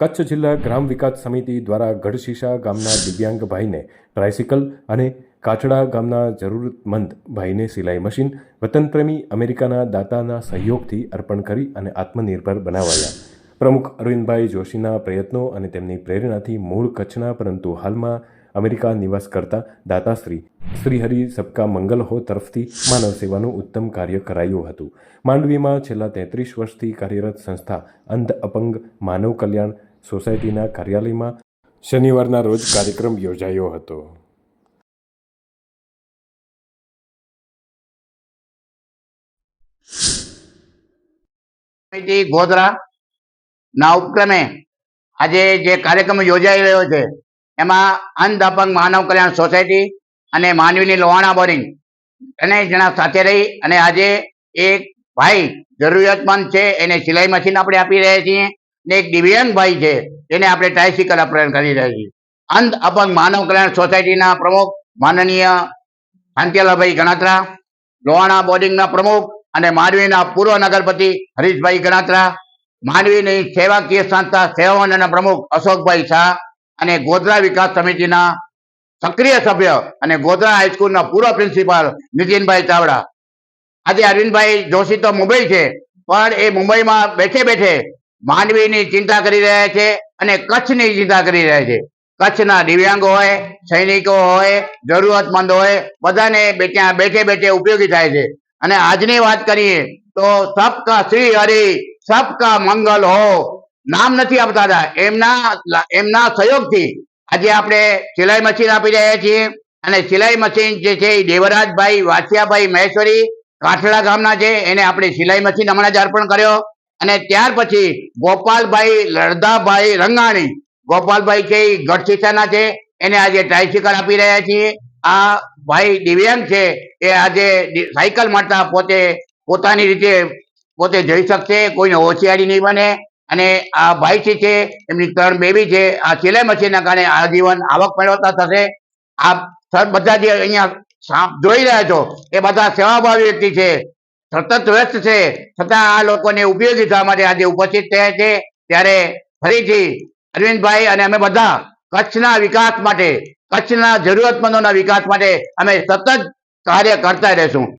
કચ્છ જિલ્લા ગ્રામ વિકાસ સમિતિ દ્વારા ગઢશીશા ગામના દિવ્યાંગ ભાઈને ટ્રાયસિકલ અને કાચડા ગામના જરૂરતમંદ ભાઈને સિલાઈ મશીન, વતનપ્રેમી અમેરિકાના દાતાના સહયોગથી અર્પણ કરી અને આત્મનિર્ભર બનાવાયા. પ્રમુખ અરવિંદભાઈ જોશીના પ્રયત્નો અને તેમની પ્રેરણાથી મૂળ કચ્છના, પરંતુ હાલમાં અમેરિકા નિવાસ કરતા દાતાશ્રી શ્રીહરિ સબકા મંગલ હો તરફથી માનવ સેવાનું ઉત્તમ કાર્ય કરાયું હતું. માંડવીમાં છેલ્લા તેત્રીસ વર્ષથી કાર્યરત સંસ્થા અંધ અપંગ માનવ કલ્યાણ સોસાયટીના કાર્યાલયમાં શનિવારના રોજ કાર્યક્રમ યોજાયો હતો. ગોધરા. ના ઉપક્રમે આજે જે કાર્યક્રમ યોજાઈ રહ્યો છે, એમાં અંધ અપંગ માનવ કલ્યાણ સોસાયટી અને માનવીની લોહાણા બોરિંગ અને જણા સાથે રહી અને આજે એક ભાઈ જરૂરિયાતમંદ છે, એને સિલાઈ મશીન આપણે આપી રહ્યા છીએ. ને એક દિવ્યાંગ છે, જેને આપણે ટ્રાયસિકલ અપહરણ કરી રહ્યા છીએ. અંધ અપંગ માનવ કલ્યાણ સોસાયટીના પ્રમુખ, માનનીય શાંતિલાલભાઈ ગણાત્રા, લોહાણા બોર્ડિંગના પ્રમુખ અને માંડવીના પૂર્વ નગરપતિ હરીશભાઈ ગણાત્રા માંડવીની સેવાકીય સંસ્થા સેવાના પ્રમુખ અશોકભાઈ શાહ અને ગોધરા વિકાસ સમિતિના સક્રિય સભ્ય અને ગોધરા હાઈસ્કૂલના પૂર્વ પ્રિન્સિપાલ નીતિનભાઈ ચાવડા. આજે અરવિંદભાઈ જોશી તો મુંબઈ છે, પણ એ મુંબઈમાં બેઠે બેઠે માંડવીની ચિંતા કરી રહ્યા છે અને કચ્છની ચિંતા કરી રહ્યા છે. કચ્છના દિવ્યાંગો હોય, સૈનિકો હોય જરૂરતમંદ હોય, બધાને ત્યાં બેઠે બેઠે ઉપયોગી થાય છે. અને આજની વાત કરીએ તો સબકા શ્રી હરિ, સબકા મંગલ હો. નામ નથી આપતા એમના એમના સહયોગથી આજે આપણે સિલાઈ મશીન આપી રહ્યા છીએ. અને સિલાઈ મશીન જે છે એ દેવરાજભાઈ વાસિયાભાઈ મહેશ્વરી કાઠડા ગામના છે. એને આપણે સિલાઈ મશીન હમણાં જ અર્પણ કર્યો. અને ત્યાર પછી ગોપાલભાઈ લડદાભાઈ રંગાણી. ગોપાલભાઈ છે એ ગઢશીશાના છે. એને આજે ટ્રાયસિકલ આપી રહ્યા છીએ. આ ભાઈ દિવ્યાંગ છે. એ આજે સાયકલ મારતા પોતે પોતાની રીતે પોતે જઈ શકશે. કોઈને હોશિયારી નહીં બને. અને આ ભાઈ છે એમની ત્રણ બેબી છે. આ સિલાઈ મશીનના કારણે આજીવન આવક મેળવતા થશે. આ સર બધા જે અહીંયા જોઈ રહ્યા છો, એ બધા સેવાભાવી વ્યક્તિ છે. સતત વ્યસ્ત છે. છતાં આ લોકોને ઉપયોગી થવા માટે આજે ઉપસ્થિત થયા છે. ત્યારે ફરીથી અરવિંદભાઈ અને અમે બધા કચ્છના વિકાસ માટે, કચ્છના જરૂરતમંદોના વિકાસ માટે અમે સતત કાર્ય કરતા રહેશું.